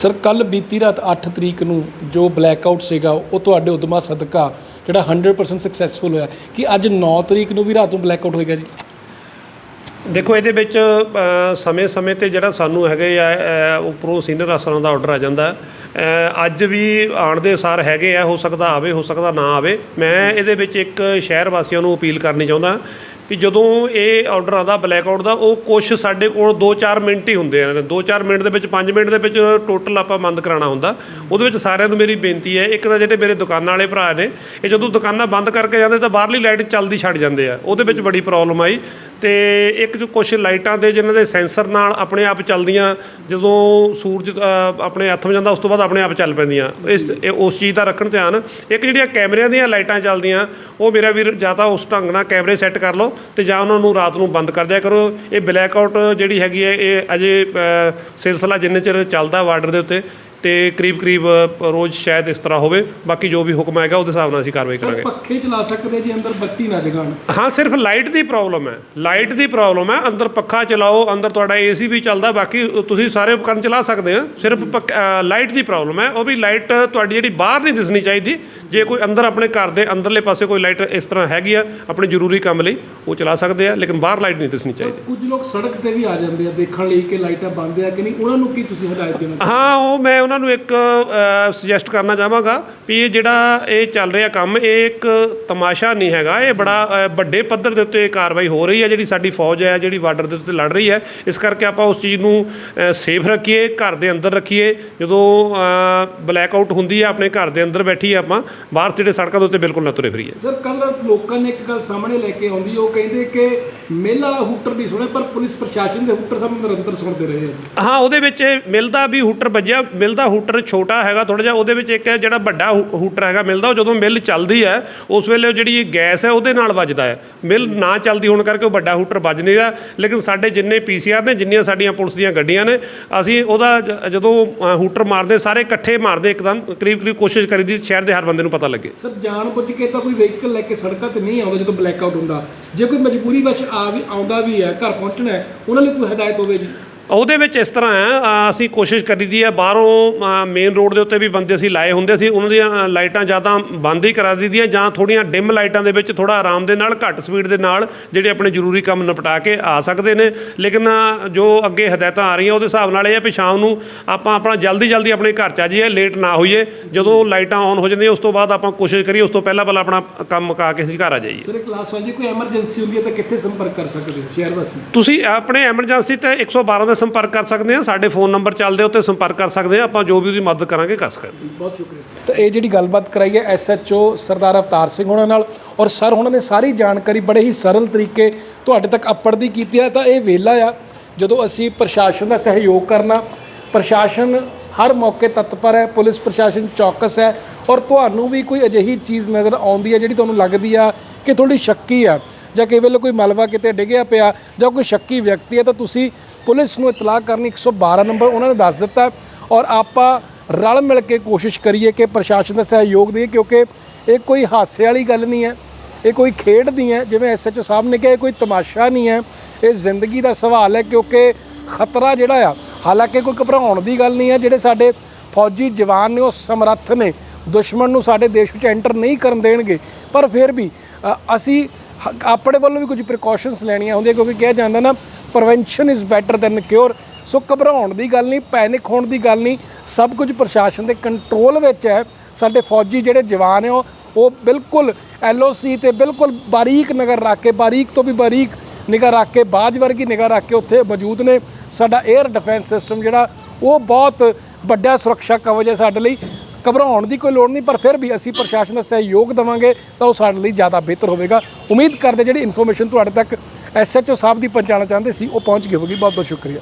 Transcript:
Sir ਕੱਲ ਬੀਤੀ ਰਾਤ 8 ਤਰੀਕ ਨੂੰ ਜੋ ਬਲੈਕ ਆਊਟ ਸੀਗਾ ਉਹ ਤੁਹਾਡੇ ਉਦਮਾ ਸਦਕਾ ਜਿਹੜਾ 100% ਸਕਸੈਸਫੁਲ ਹੋਇਆ। ਕਿ ਅੱਜ 9 ਤਰੀਕ ਨੂੰ ਵੀ ਰਾਤ ਨੂੰ ਬਲੈਕ ਆਊਟ ਹੋਏਗਾ ਜੀ? ਦੇਖੋ ਇਹਦੇ ਵਿੱਚ ਸਮੇਂ-ਸਮੇਂ ਤੇ ਜਿਹੜਾ ਸਾਨੂੰ ਹੈਗੇ ਆ ਅ, ਉੱਪਰੋਂ ਸੀਨੀਅਰ ਅਫਸਰਾਂ ਦਾ ਆਰਡਰ ਆ ਜਾਂਦਾ। ਅੱਜ ਵੀ ਆਉਣ ਦੇ ਸਾਰ ਹੈਗੇ ਆ ਹੋ ਸਕਦਾ ਆਵੇ ਹੋ ਸਕਦਾ ਨਾ ਆਵੇ। ਮੈਂ ਇਹਦੇ ਵਿੱਚ ਇੱਕ ਸ਼ਹਿਰ ਵਾਸੀਆਂ ਨੂੰ ਅਪੀਲ ਕਰਨੀ ਚਾਹੁੰਦਾ ਕਿ ਜਦੋਂ ਇਹ ਆਰਡਰ ਆਉਂਦਾ ਬਲੈਕਆਊਟ ਦਾ, ਉਹ ਕੁਛ ਸਾਡੇ ਕੋਲ 2-4 ਮਿੰਟ ਹੀ ਹੁੰਦੇ ਆ। 2-4 ਮਿੰਟ ਦੇ ਵਿੱਚ 5 ਮਿੰਟ ਦੇ ਵਿੱਚ ਟੋਟਲ ਆਪਾਂ ਬੰਦ ਕਰਾਉਣਾ ਹੁੰਦਾ। ਉਹਦੇ ਵਿੱਚ ਸਾਰਿਆਂ ਨੂੰ ਮੇਰੀ ਬੇਨਤੀ ਹੈ, ਇੱਕ ਤਾਂ ਜਿਹੜੇ ਮੇਰੇ ਦੁਕਾਨਾਂ ਵਾਲੇ ਭਰਾ ਨੇ, ਇਹ ਜਦੋਂ ਦੁਕਾਨਾਂ ਬੰਦ ਕਰਕੇ ਜਾਂਦੇ ਤਾਂ ਬਾਹਰਲੀ ਲਾਈਟ ਚੱਲਦੀ ਛੱਡ ਜਾਂਦੇ ਆ। ਉਹਦੇ ਵਿੱਚ ਬੜੀ ਪ੍ਰੋਬਲਮ ਆਈ। ਤੇ ਇੱਕ ਜੋ ਕੁਝ ਲਾਈਟਾਂ ਦੇ ਜਿਨ੍ਹਾਂ ਦੇ ਸੈਂਸਰ ਨਾਲ ਆਪਣੇ ਆਪ ਚੱਲਦੀਆਂ, ਜਦੋਂ ਸੂਰਜ ਆਪਣੇ ਹੱਥ ਵਿੱਚ ਜਾਂਦਾ ਉਸ ਤੋਂ ਬਾਅਦ ਆਪਣੇ ਆਪ ਚੱਲ ਪੈਂਦੀਆਂ। ਇਸ, ਇਹ, ਉਸ ਚੀਜ਼ ਦਾ ਰੱਖਣ ਧਿਆਨ। ਇੱਕ ਜਿਹੜੀਆਂ ਕੈਮਰਿਆਂ ਦੀਆਂ ਲਾਈਟਾਂ ਚੱਲਦੀਆਂ, ਉਹ ਮੇਰਾ ਵੀਰ ਜਾਂ ਤਾਂ ਉਸ ਢੰਗ ਨਾਲ ਕੈਮਰੇ ਸੈੱਟ ਕਰ ਲਓ। ਤੇ ਜਾਂ ਉਹਨਾਂ ਨੂੰ ਰਾਤ ਨੂੰ ਬੰਦ ਕਰ ਦਿਆ ਕਰੋ। ਇਹ ਬਲੈਕ ਆਊਟ ਜਿਹੜੀ ਹੈਗੀ ਹੈ, ਇਹ ਅਜੇ ਸਿਲਸਿਲਾ ਜਿੰਨੇ ਚਿਰ ਚੱਲਦਾ ਬਾਰਡਰ ਦੇ ਉੱਤੇ ਤੇ ਕਰੀਬ ਕਰੀਬ ਰੋਜ਼ ਸ਼ਾਇਦ ਇਸ ਤਰ੍ਹਾਂ ਹੋਵੇ। ਬਾਕੀ ਜੋ ਵੀ ਹੁਕਮ ਆਏਗਾ ਉਹਦੇ ਹਿਸਾਬ ਨਾਲ ਅਸੀਂ ਕਾਰਵਾਈ ਕਰਾਂਗੇ। ਪੱਖੇ ਚਲਾ ਸਕਦੇ ਜੀ ਅੰਦਰ ਬੱਤੀ ਨਾ ਜਗਾਣ ਹਾਂ ਸਿਰਫ ਲਾਈਟ ਦੀ ਪ੍ਰੋਬਲਮ ਹੈ। ਲਾਈਟ ਦੀ ਪ੍ਰੋਬਲਮ ਹੈ। ਅੰਦਰ ਪੱਖਾ ਚਲਾਓ ਅੰਦਰ ਤੁਹਾਡਾ ਏਸੀ ਵੀ ਚੱਲਦਾ ਬਾਕੀ ਤੁਸੀਂ ਸਾਰੇ ਉਪਕਰਨ ਚਲਾ ਸਕਦੇ ਆ ਸਿਰਫ ਲਾਈਟ ਦੀ ਪ੍ਰੋਬਲਮ ਹੈ। ਉਹ ਵੀ ਲਾਈਟ ਤੁਹਾਡੀ ਜਿਹੜੀ ਬਾਹਰ ਨਹੀਂ ਦਿਸਣੀ ਚਾਹੀਦੀ। ਜੇ ਕੋਈ ਅੰਦਰ ਆਪਣੇ ਘਰ ਦੇ ਅੰਦਰਲੇ ਪਾਸੇ ਕੋਈ ਲਾਈਟ ਇਸ ਤਰ੍ਹਾਂ ਹੈਗੀ ਆ ਆਪਣੇ ਜ਼ਰੂਰੀ ਕੰਮ ਲਈ ਉਹ ਚਲਾ ਸਕਦੇ ਆ ਲੇਕਿਨ ਬਾਹਰ ਲਾਈਟ ਨਹੀਂ ਦਿਸਣੀ ਚਾਹੀਦੀ। ਕੁਝ ਲੋਕ ਸੜਕ ਤੇ ਵੀ ਆ ਜਾਂਦੇ ਆ ਦੇਖਣ ਲਈ ਕਿ ਲਾਈਟਾਂ ਬੰਦ ਆ ਕਿ ਨਹੀਂ? ਉਹਨਾਂ ਨੂੰ ਕੀ ਤੁਸੀਂ ਹਦਾਇਤ ਦੇਣਾ ਹਾਂ ਉਹ ਮੈਂ ਉਹਨਾਂ ਨੂੰ ਇੱਕ ਸੁਜੈਸਟ ਕਰਨਾ ਚਾਹਾਂਗਾ ਵੀ ਇਹ ਜਿਹੜਾ ਇਹ ਚੱਲ ਰਿਹਾ ਕੰਮ ਇਹ ਇੱਕ ਤਮਾਸ਼ਾ ਨਹੀਂ ਹੈਗਾ। ਇਹ ਬੜਾ ਵੱਡੇ ਪੱਧਰ ਦੇ ਉੱਤੇ ਕਾਰਵਾਈ ਹੋ ਰਹੀ ਹੈ ਜਿਹੜੀ ਸਾਡੀ ਫੌਜ ਹੈ ਜਿਹੜੀ ਬਾਰਡਰ ਦੇ ਉੱਤੇ ਲੜ ਰਹੀ ਹੈ। ਇਸ ਕਰਕੇ ਆਪਾਂ ਉਸ ਚੀਜ਼ ਨੂੰ ਸੇਫ ਰੱਖੀਏ ਘਰ ਦੇ ਅੰਦਰ ਰੱਖੀਏ। ਜਦੋਂ ਬਲੈਕਆਊਟ ਹੁੰਦੀ ਹੈ ਆਪਣੇ ਘਰ ਦੇ ਅੰਦਰ ਬੈਠੀਏ ਆਪਾਂ ਬਾਹਰ ਜਿਹੜੇ ਸੜਕਾਂ ਦੇ ਉੱਤੇ ਬਿਲਕੁਲ ਨਾ ਤੁਰੇ ਫਿਰੀਏ। ਸਰ ਕੱਲ ਲੋਕਾਂ ਨੇ ਇੱਕ ਗੱਲ ਸਾਹਮਣੇ ਲੈ ਕੇ ਆਉਂਦੀ ਉਹ ਕਹਿੰਦੇ ਕਿ ਮਿਲ ਵਾਲਾ ਹੂਟਰ ਨਹੀਂ ਸੁਣਿਆ ਪਰ ਪੁਲਿਸ ਪ੍ਰਸ਼ਾਸਨ ਦੇ ਹੂਟਰ ਸਭ ਨਿਰੰਤਰ ਸੁਣਦੇ ਰਹੇ ਹਾਂ ਉਹਦੇ ਵਿੱਚ ਮਿਲਦਾ ਵੀ ਹੂਟਰ ਵੱਜਿਆ ਮਿਲਦਾ ਹੂਟਰ ਛੋਟਾ ਹੈਗਾ ਥੋੜਾ ਜਿਹਾ ਉਹਦੇ ਵਿੱਚ ਇੱਕ ਜਿਹੜਾ ਵੱਡਾ ਹੂਟਰ ਹੈਗਾ ਮਿਲਦਾ ਉਹ ਜਦੋਂ ਮਿਲ ਚੱਲਦੀ ਹੈ, ਉਸ ਵੇਲੇ ਉਹ ਜਿਹੜੀ ਗੈਸ ਹੈ, ਉਹਦੇ ਨਾਲ ਵੱਜਦਾ ਹੈ। ਮਿਲ ਨਾ ਚੱਲਦੀ ਹੋਣ ਕਰਕੇ ਉਹ ਵੱਡਾ ਹੂਟਰ ਵੱਜ ਨਹੀਂ ਰਿਹਾ, ਲੇਕਿਨ ਸਾਡੇ ਜਿੰਨੇ ਪੀਸੀਆਰ ਨੇ, ਜਿੰਨੀਆਂ ਸਾਡੀਆਂ ਪੁਲਿਸ ਦੀਆਂ ਗੱਡੀਆਂ ਨੇ, ਅਸੀਂ ਉਹਦਾ ਜਦੋਂ ਹੂਟਰ ਮਾਰਦੇ, ਸਾਰੇ ਇਕੱਠੇ ਮਾਰਦੇ, ਇੱਕਦਮ ਕਰੀਬ ਕਰੀਬ ਕੋਸ਼ਿਸ਼ ਕਰੀਦੀ ਸ਼ਹਿਰ ਦੇ ਹਰ ਬੰਦੇ ਨੂੰ ਪਤਾ ਲੱਗੇ। ਸਰ ਜਾਣ ਪੁੱਛ ਕੇ ਤਾਂ ਕੋਈ ਵਹੀਕਲ ਲੈ ਕੇ ਸੜਕਾਂ ਤੇ ਨਹੀਂ ਆਉਂਦਾ ਜਦੋਂ ਬਲੈਕ ਆਊਟ ਹੁੰਦਾ। ਜੇ ਕੋਈ ਮਜਬੂਰੀ ਵਸ਼ ਆ ਵੀ, ਆਉਂਦਾ ਵੀ ਹੈ, ਘਰ ਪਹੁੰਚਣਾ ਹੈ, ਉਹਨਾਂ ਲਈ ਕੋਈ ਹਦਾਇਤ ਹੋਵੇ ਜੀ ਉਹਦੇ ਵਿੱਚ ਇਸ ਤਰ੍ਹਾਂ ਹੈ ਅਸੀਂ ਕੋਸ਼ਿਸ਼ ਕਰੀਦੀ ਹੈ ਬਾਹਰੋਂ ਮੇਨ ਰੋਡ ਦੇ ਉੱਤੇ ਵੀ ਬੰਦੇ ਅਸੀਂ ਲਾਏ ਹੁੰਦੇ ਸੀ ਉਹਨਾਂ ਦੀਆਂ ਲਾਈਟਾਂ ਜਾਂ ਤਾਂ ਬੰਦ ਹੀ ਕਰਾ ਦਿੱਤੀਆਂ ਜਾਂ ਥੋੜੀਆਂ ਡਿਮ ਲਾਈਟਾਂ ਦੇ ਵਿੱਚ ਥੋੜਾ ਆਰਾਮ ਦੇ ਨਾਲ ਘੱਟ ਸਪੀਡ ਦੇ ਨਾਲ ਜਿਹੜੇ ਆਪਣੇ ਜ਼ਰੂਰੀ ਕੰਮ ਨਿਪਟਾ ਕੇ ਆ ਸਕਦੇ ਨੇ। ਲੇਕਿਨ ਜੋ ਅੱਗੇ ਹਦਾਇਤਾਂ ਆ ਰਹੀਆਂ ਉਹਦੇ ਹਿਸਾਬ ਨਾਲ ਇਹ ਹੈ ਵੀ ਸ਼ਾਮ ਨੂੰ ਆਪਾਂ ਆਪਣਾ ਜਲਦੀ ਜਲਦੀ ਆਪਣੇ ਘਰ ਚ ਆ ਜਾਈਏ ਲੇਟ ਨਾ ਹੋਈਏ। ਜਦੋਂ ਲਾਈਟਾਂ ਆਨ ਹੋ ਜਾਂਦੀਆਂ ਉਸ ਤੋਂ ਬਾਅਦ ਆਪਾਂ ਕੋਸ਼ਿਸ਼ ਕਰੀਏ ਉਸ ਤੋਂ ਪਹਿਲਾਂ ਪਹਿਲਾਂ ਆਪਣਾ ਕੰਮ ਮੁਕਾ ਕੇ ਅਸੀਂ ਘਰ ਆ ਜਾਈਏ। ਸਰ ਕਲਾਸ ਵਾਲੀ ਕੋਈ ਐਮਰਜੈਂਸੀ ਹੁੰਦੀ ਹੈ ਤਾਂ ਕਿੱਥੇ ਸੰਪਰਕ ਕਰ ਸਕਦੇ ਹੋ ਸ਼ਹਿਰ ਵਾਸੀ? ਤੁਸੀਂ ਆਪਣੇ ਐਮਰਜੈਂਸੀ ਤੇ 112 ਦਾ ਸੰਪਰਕ ਕਰ ਸਕਦੇ ਆ ਸਾਡੇ ਫੋਨ ਨੰਬਰ ਚੱਲਦੇ ਉੱਤੇ ਸੰਪਰਕ ਕਰ ਸਕਦੇ ਆ ਆਪਾਂ ਜੋ ਵੀ ਉਹਦੀ ਮਦਦ ਕਰਾਂਗੇ ਕਰ ਸਕਦੇ ਬਹੁਤ ਸ਼ੁਕਰੀਆ ਤਾਂ ਇਹ ਜਿਹੜੀ ਗੱਲਬਾਤ ਕਰਾਈ ਹੈ ਐਸਐਚਓ ਸਰਦਾਰ ਅਵਤਾਰ ਸਿੰਘ ਉਹਨਾਂ ਨਾਲ ਔਰ ਸਰ ਉਹਨਾਂ ਨੇ ਸਾਰੀ ਜਾਣਕਾਰੀ ਬੜੇ ਹੀ ਸਰਲ ਤਰੀਕੇ ਤੁਹਾਡੇ ਤੱਕ ਅੱਪੜਦੀ ਕੀਤੀ ਹੈ। ਤਾਂ ਇਹ ਵੇਲਾ ਆ ਜਦੋਂ ਅਸੀਂ ਪ੍ਰਸ਼ਾਸਨ ਦਾ ਸਹਿਯੋਗ ਕਰਨਾ ਪ੍ਰਸ਼ਾਸਨ ਹਰ ਮੌਕੇ ਤਤਪਰ ਹੈ ਪੁਲਿਸ ਪ੍ਰਸ਼ਾਸਨ ਚੌਕਸ ਹੈ ਔਰ ਤੁਹਾਨੂੰ ਵੀ ਕੋਈ ਅਜਿਹੀ ਚੀਜ਼ ਨਜ਼ਰ ਆਉਂਦੀ ਹੈ ਜਿਹੜੀ ਤੁਹਾਨੂੰ ਲੱਗਦੀ ਆ ਕਿ ਥੋੜੀ ਸ਼ੱਕੀ ਆ। ਜਾਂ ਕਈ ਵੇਲੇ ਕੋਈ ਮਲਵਾ ਕਿਤੇ ਡਿੱਗਿਆ ਪਿਆ ਜਾਂ ਕੋਈ ਸ਼ੱਕੀ ਵਿਅਕਤੀ ਹੈ ਤਾਂ ਤੁਸੀਂ ਪੁਲਿਸ ਨੂੰ ਇਤਲਾਹ ਕਰਨੀ 112 ਨੰਬਰ ਉਹਨਾਂ ਨੇ ਦੱਸ ਦਿੱਤਾ ਔਰ ਆਪਾਂ ਰਲ ਮਿਲ ਕੇ ਕੋਸ਼ਿਸ਼ ਕਰੀਏ ਕਿ ਪ੍ਰਸ਼ਾਸਨ ਦਾ ਸਹਿਯੋਗ ਦੇਈਏ, ਕਿਉਂਕਿ ਇਹ ਕੋਈ ਹਾਸੇ ਵਾਲੀ ਗੱਲ ਨਹੀਂ ਹੈ, ਇਹ ਕੋਈ ਖੇਡ ਨਹੀਂ ਹੈ, ਜਿਵੇਂ ਐਸਐਚਓ ਸਾਹਿਬ ਨੇ ਕਿਹਾ, ਇਹ ਕੋਈ ਤਮਾਸ਼ਾ ਨਹੀਂ ਹੈ, ਇਹ ਜ਼ਿੰਦਗੀ ਦਾ ਸਵਾਲ ਹੈ, ਕਿਉਂਕਿ ਖਤਰਾ ਜਿਹੜਾ ਆ, ਹਾਲਾਂਕਿ ਕੋਈ ਘਬਰਾਉਣ ਦੀ ਗੱਲ ਨਹੀਂ ਹੈ, ਜਿਹੜੇ ਸਾਡੇ ਫੌਜੀ ਜਵਾਨ ਨੇ, ਉਹ ਸਮਰੱਥ ਨੇ, ਦੁਸ਼ਮਣ ਨੂੰ ਸਾਡੇ ਦੇਸ਼ ਵਿੱਚ ਐਂਟਰ ਨਹੀਂ ਕਰਨ ਦੇਣਗੇ, ਪਰ ਫਿਰ ਵੀ ਅਸੀਂ ਆਪਣੇ ਵੱਲੋਂ ਵੀ ਕੁਝ ਪ੍ਰੀਕਾਸ਼ਨਸ ਲੈਣੀਆਂ ਹੁੰਦੀਆਂ, ਕਿਉਂਕਿ ਕਿਹਾ ਜਾਂਦਾ ਨਾ prevention is better than cure so ਘਬਰਾਉਣ ਦੀ ਗੱਲ ਨਹੀਂ ਪੈਨਿਕ ਹੋਣ ਦੀ ਗੱਲ ਨਹੀਂ, ਸਭ ਕੁਝ ਪ੍ਰਸ਼ਾਸਨ ਦੇ ਕੰਟਰੋਲ ਵਿੱਚ ਹੈ। ਸਾਡੇ ਫੌਜੀ ਜਿਹੜੇ ਜਵਾਨ ਹੈ, ਉਹ ਉਹ ਬਿਲਕੁਲ ਐਲਓਸੀ ਤੇ ਬਿਲਕੁਲ ਬਾਰੀਕ ਨਗਰ ਰੱਖ ਕੇ, ਬਾਰੀਕ ਤੋਂ ਵੀ ਬਾਰੀਕ ਨਿਗਾਹ ਰੱਖ ਕੇ, ਬਾਜ ਵਰਗੀ ਨਿਗਾਹ ਰੱਖ ਕੇ ਉੱਥੇ ਮੌਜੂਦ ਨੇ। ਸਾਡਾ 에ਅਰ ਡਿਫੈਂਸ ਸਿਸਟਮ ਜਿਹੜਾ, ਉਹ ਬਹੁਤ ਵੱਡਾ ਸੁਰੱਖਿਆ ਕਵਚ ਹੈ ਸਾਡੇ ਲਈ। ਘਬਰਾਉਣ ਦੀ ਕੋਈ ਲੋੜ ਨਹੀਂ, ਪਰ ਫਿਰ ਵੀ ਅਸੀਂ ਪ੍ਰਸ਼ਾਸਨ ਦਾ ਸਹਿਯੋਗ ਦੇਵਾਂਗੇ ਤਾਂ ਉਹ ਸਾਡੇ ਲਈ ਜ਼ਿਆਦਾ ਬਿਹਤਰ ਹੋਵੇਗਾ। ਉਮੀਦ ਕਰਦੇ ਜਿਹੜੀ ਇਨਫੋਰਮੇਸ਼ਨ ਤੁਹਾਡੇ ਤੱਕ ਐਸਐਚਓ ਸਾਹਿਬ ਦੀ ਪਹੁੰਚਾਉਣਾ ਚਾਹੁੰਦੇ ਸੀ, ਉਹ ਪਹੁੰਚ ਗਈ ਹੋਵੇਗੀ। ਬਹੁਤ ਬਹੁਤ ਸ਼ੁਕਰੀਆ।